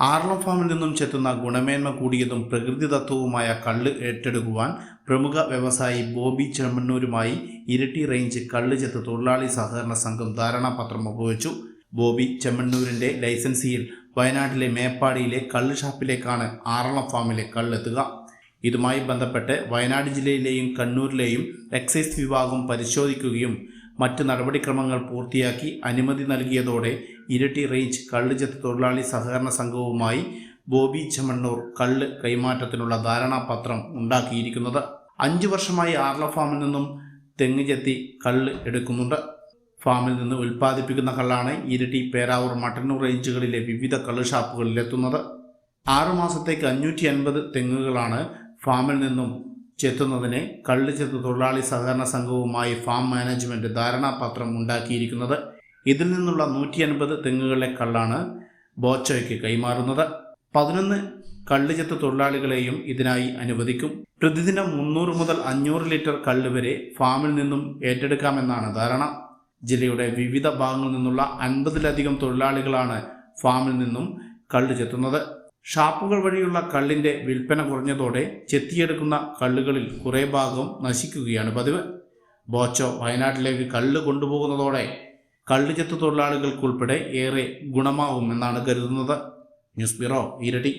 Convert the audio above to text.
ആർളം ഫാമിൽ നിന്നും ചെത്തുന്ന ഗുണമേന്മ കൂടിയതും പ്രകൃതിദത്തവുമായ കള്ള് ഏറ്റെടുക്കുവാൻ പ്രമുഖ വ്യവസായി ബോബി ചെമ്മണ്ണൂരുമായി ഇരട്ടി റേഞ്ച് കള്ള് ചെത്ത് തൊഴിലാളി സഹകരണ സംഘം ധാരണാപത്രം ഒപ്പുവെച്ചു ബോബി ചെമ്മണ്ണൂരിന്റെ ലൈസൻസിയിൽ വയനാട്ടിലെ മേപ്പാടിയിലെ കള്ള് ഷാപ്പിലേക്കാണ് ആറളം ഫാമിലെ കള്ളെത്തുക. ഇതുമായി ബന്ധപ്പെട്ട് വയനാട് ജില്ലയിലെയും കണ്ണൂരിലെയും എക്സൈസ് വിഭാഗം പരിശോധിക്കുകയും മറ്റ് നടപടിക്രമങ്ങൾ പൂർത്തിയാക്കി അനുമതി നൽകിയതോടെ ഇരട്ടി റേഞ്ച് കള്ളുചെത്ത് തൊഴിലാളി സഹകരണ സംഘവുമായി ബോബി ചെമ്മണ്ണൂർ കള്ള് കൈമാറ്റത്തിനുള്ള ധാരണാപത്രം ഉണ്ടാക്കിയിരിക്കുന്നത്. അഞ്ചു വർഷമായി ആർല ഫാമിൽ നിന്നും തെങ്ങ് ചെത്തി കള്ള് എടുക്കുന്നുണ്ട്. ഫാമിൽ നിന്ന് ഉൽപ്പാദിപ്പിക്കുന്ന കള്ളാണ് ഇരട്ടി പേരാവൂർ മട്ടന്നൂർ റേഞ്ചുകളിലെ വിവിധ കള്ള് ഷാപ്പുകളിലെത്തുന്നത്. ആറുമാസത്തേക്ക് അഞ്ഞൂറ്റി അൻപത് തെങ്ങുകളാണ് ഫാമിൽ നിന്നും ചെത്തുന്നതിന് കള്ള് ചെത്ത് തൊഴിലാളി സഹകരണ സംഘവുമായി ഫാം മാനേജ്മെന്റ് ധാരണാപത്രം ഉണ്ടാക്കിയിരിക്കുന്നത്. ഇതിൽ നിന്നുള്ള നൂറ്റി അൻപത് തെങ്ങുകളിലെ കള്ളാണ് ബോച്ചോയ്ക്ക് കൈമാറുന്നത്. പതിനൊന്ന് കള്ള് ചെത്ത് തൊഴിലാളികളെയും ഇതിനായി അനുവദിക്കും. പ്രതിദിനം മുന്നൂറ് മുതൽ അഞ്ഞൂറ് ലിറ്റർ കള്ള് വരെ ഫാമിൽ നിന്നും ഏറ്റെടുക്കാമെന്നാണ് ധാരണ. ജില്ലയുടെ വിവിധ ഭാഗങ്ങളിൽ നിന്നുള്ള അൻപതിലധികം തൊഴിലാളികളാണ് ഫാമിൽ നിന്നും കള്ള് ചെത്തുന്നത്. ഷാപ്പുകൾ വഴിയുള്ള കള്ളിന്റെ വിൽപ്പന കുറഞ്ഞതോടെ ചെത്തിയെടുക്കുന്ന കള്ളുകളിൽ കുറേ ഭാഗം നശിക്കുകയാണ്. പതിവ്. ബോച്ചോ വയനാട്ടിലേക്ക് കള്ള് കൊണ്ടുപോകുന്നതോടെ കള്ള് ചെത്തു തൊഴിലാളികൾക്കുൾപ്പെടെ ഏറെ ഗുണമാവുമെന്നാണ് കരുതുന്നത്. ന്യൂസ് ബ്യൂറോ ഇരട്ടി